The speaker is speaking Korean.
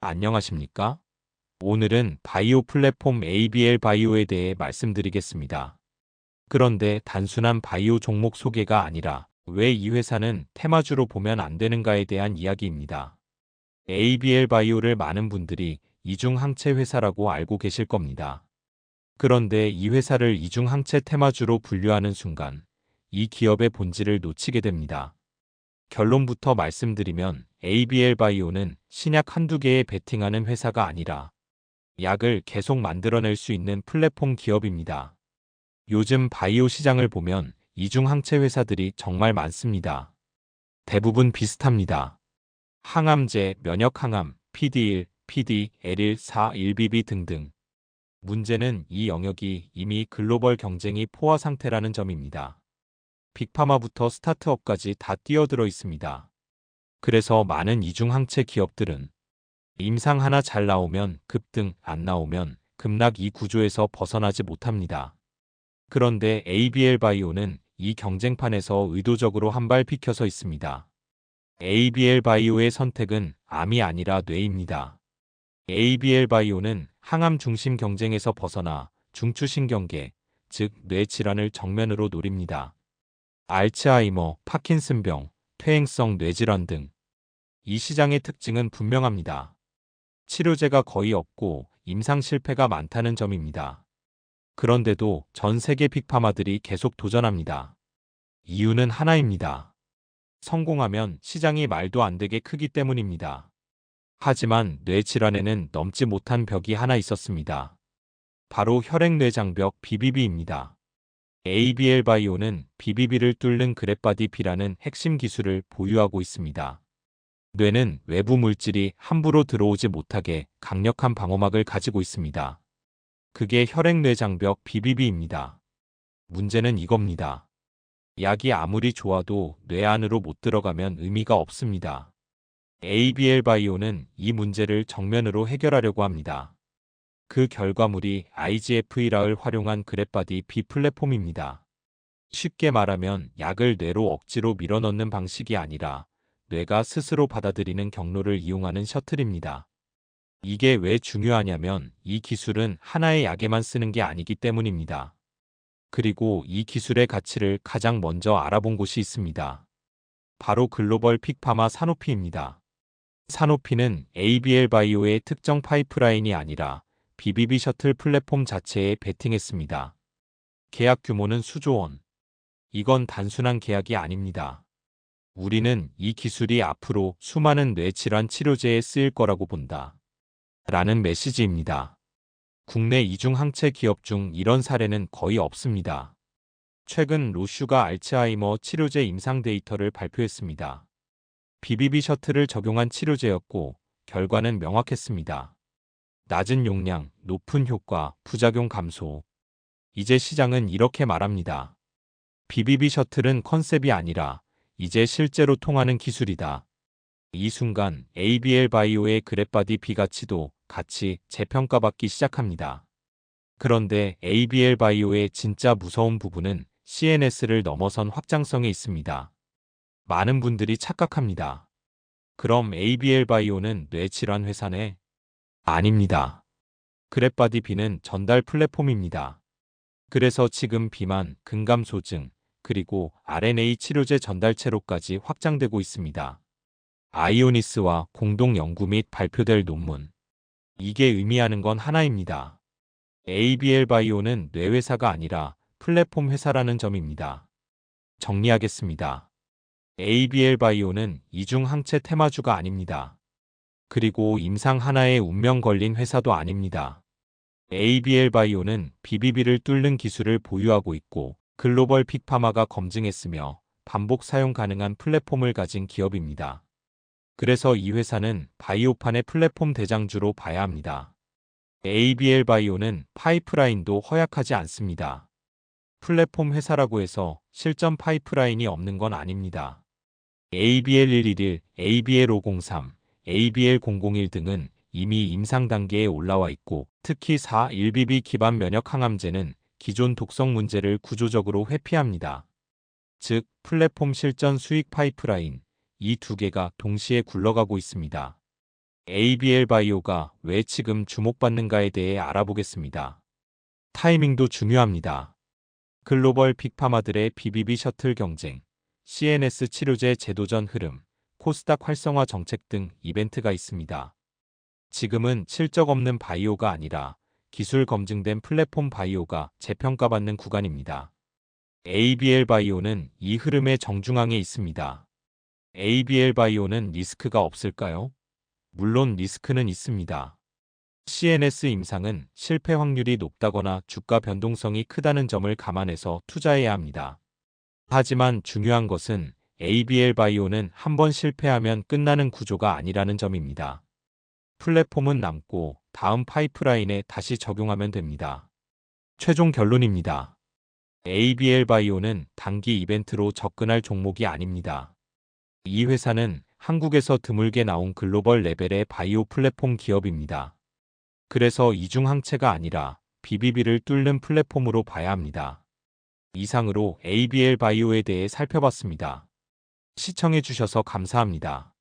안녕하십니까? 오늘은 바이오 플랫폼 ABL 바이오에 대해 말씀드리겠습니다. 그런데 단순한 바이오 종목 소개가 아니라 왜 이 회사는 테마주로 보면 안 되는가에 대한 이야기입니다. ABL 바이오를 많은 분들이 이중항체 회사라고 알고 계실 겁니다. 그런데 이 회사를 이중항체 테마주로 분류하는 순간 이 기업의 본질을 놓치게 됩니다. 결론부터 말씀드리면 ABL 바이오는 신약 한두 개에 베팅하는 회사가 아니라 약을 계속 만들어낼 수 있는 플랫폼 기업입니다. 요즘 바이오 시장을 보면 이중 항체 회사들이 정말 많습니다. 대부분 비슷합니다. 항암제, 면역항암, PD1, PD, L1, 4, 1BB 등등. 문제는 이 영역이 이미 글로벌 경쟁이 포화 상태라는 점입니다. 빅파마부터 스타트업까지 다 뛰어들어 있습니다. 그래서 많은 이중항체 기업들은 임상 하나 잘 나오면 급등, 안 나오면 급락 이 구조에서 벗어나지 못합니다. 그런데 ABL 바이오는 이 경쟁판에서 의도적으로 한 발 비켜서 있습니다. ABL 바이오의 선택은 암이 아니라 뇌입니다. ABL 바이오는 항암 중심 경쟁에서 벗어나 중추신경계, 즉 뇌 질환을 정면으로 노립니다. 알츠하이머, 파킨슨병, 퇴행성 뇌질환 등 이 시장의 특징은 분명합니다. 치료제가 거의 없고 임상 실패가 많다는 점입니다. 그런데도 전 세계 빅파마들이 계속 도전합니다. 이유는 하나입니다. 성공하면 시장이 말도 안 되게 크기 때문입니다. 하지만 뇌질환에는 넘지 못한 벽이 하나 있었습니다. 바로 혈액뇌장벽 BBB입니다. ABL 바이오는 BBB를 뚫는 그랩바디 B라는 핵심 기술을 보유하고 있습니다. 뇌는 외부 물질이 함부로 들어오지 못하게 강력한 방어막을 가지고 있습니다. 그게 혈액뇌 장벽 BBB입니다. 문제는 이겁니다. 약이 아무리 좋아도 뇌 안으로 못 들어가면 의미가 없습니다. ABL 바이오는 이 문제를 정면으로 해결하려고 합니다. 그 결과물이 IGF-1를 활용한 그랩바디 B 플랫폼입니다. 쉽게 말하면 약을 뇌로 억지로 밀어넣는 방식이 아니라 뇌가 스스로 받아들이는 경로를 이용하는 셔틀입니다. 이게 왜 중요하냐면 이 기술은 하나의 약에만 쓰는 게 아니기 때문입니다. 그리고 이 기술의 가치를 가장 먼저 알아본 곳이 있습니다. 바로 글로벌 픽파마 사노피입니다. 사노피는 ABL 바이오의 특정 파이프라인이 아니라 BBB 셔틀 플랫폼 자체에 베팅했습니다. 계약 규모는 수조 원. 이건 단순한 계약이 아닙니다. 우리는 이 기술이 앞으로 수많은 뇌질환 치료제에 쓰일 거라고 본다. 라는 메시지입니다. 국내 이중 항체 기업 중 이런 사례는 거의 없습니다. 최근 로슈가 알츠하이머 치료제 임상 데이터를 발표했습니다. BBB 셔틀을 적용한 치료제였고 결과는 명확했습니다. 낮은 용량, 높은 효과, 부작용 감소. 이제 시장은 이렇게 말합니다. BBB 셔틀은 컨셉이 아니라 이제 실제로 통하는 기술이다. 이 순간 ABL 바이오의 그랩바디 B 가치도 같이 재평가받기 시작합니다. 그런데 ABL 바이오의 진짜 무서운 부분은 CNS를 넘어선 확장성에 있습니다. 많은 분들이 착각합니다. 그럼 ABL 바이오는 뇌질환 회사네? 아닙니다. 그랩바디 B는 전달 플랫폼입니다. 그래서 지금 비만, 근감소증, 그리고 RNA 치료제 전달체로까지 확장되고 있습니다. 아이오니스와 공동 연구 및 발표될 논문. 이게 의미하는 건 하나입니다. ABL 바이오는 뇌회사가 아니라 플랫폼 회사라는 점입니다. 정리하겠습니다. ABL 바이오는 이중 항체 테마주가 아닙니다. 그리고 임상 하나에 운명 걸린 회사도 아닙니다. ABL 바이오는 BBB를 뚫는 기술을 보유하고 있고 글로벌 픽파마가 검증했으며 반복 사용 가능한 플랫폼을 가진 기업입니다. 그래서 이 회사는 바이오판의 플랫폼 대장주로 봐야 합니다. ABL 바이오는 파이프라인도 허약하지 않습니다. 플랫폼 회사라고 해서 실전 파이프라인이 없는 건 아닙니다. ABL111, ABL503, ABL001 등은 이미 임상 단계에 올라와 있고 특히 4-1BB 기반 면역 항암제는 기존 독성 문제를 구조적으로 회피합니다. 즉 플랫폼 실전 수익 파이프라인 이 두 개가 동시에 굴러가고 있습니다. ABL 바이오가 왜 지금 주목받는가에 대해 알아보겠습니다. 타이밍도 중요합니다. 글로벌 빅파마들의 BBB 셔틀 경쟁, CNS 치료제 제도전 흐름, 코스닥 활성화 정책 등 이벤트가 있습니다. 지금은 실적 없는 바이오가 아니라 기술 검증된 플랫폼 바이오가 재평가받는 구간입니다. ABL 바이오는 이 흐름의 정중앙에 있습니다. ABL 바이오는 리스크가 없을까요? 물론 리스크는 있습니다. CNS 임상은 실패 확률이 높다거나 주가 변동성이 크다는 점을 감안해서 투자해야 합니다. 하지만 중요한 것은 ABL 바이오는 한번 실패하면 끝나는 구조가 아니라는 점입니다. 플랫폼은 남고 다음 파이프라인에 다시 적용하면 됩니다. 최종 결론입니다. ABL 바이오는 단기 이벤트로 접근할 종목이 아닙니다. 이 회사는 한국에서 드물게 나온 글로벌 레벨의 바이오 플랫폼 기업입니다. 그래서 이중 항체가 아니라 BBB를 뚫는 플랫폼으로 봐야 합니다. 이상으로 ABL 바이오에 대해 살펴봤습니다. 시청해주셔서 감사합니다.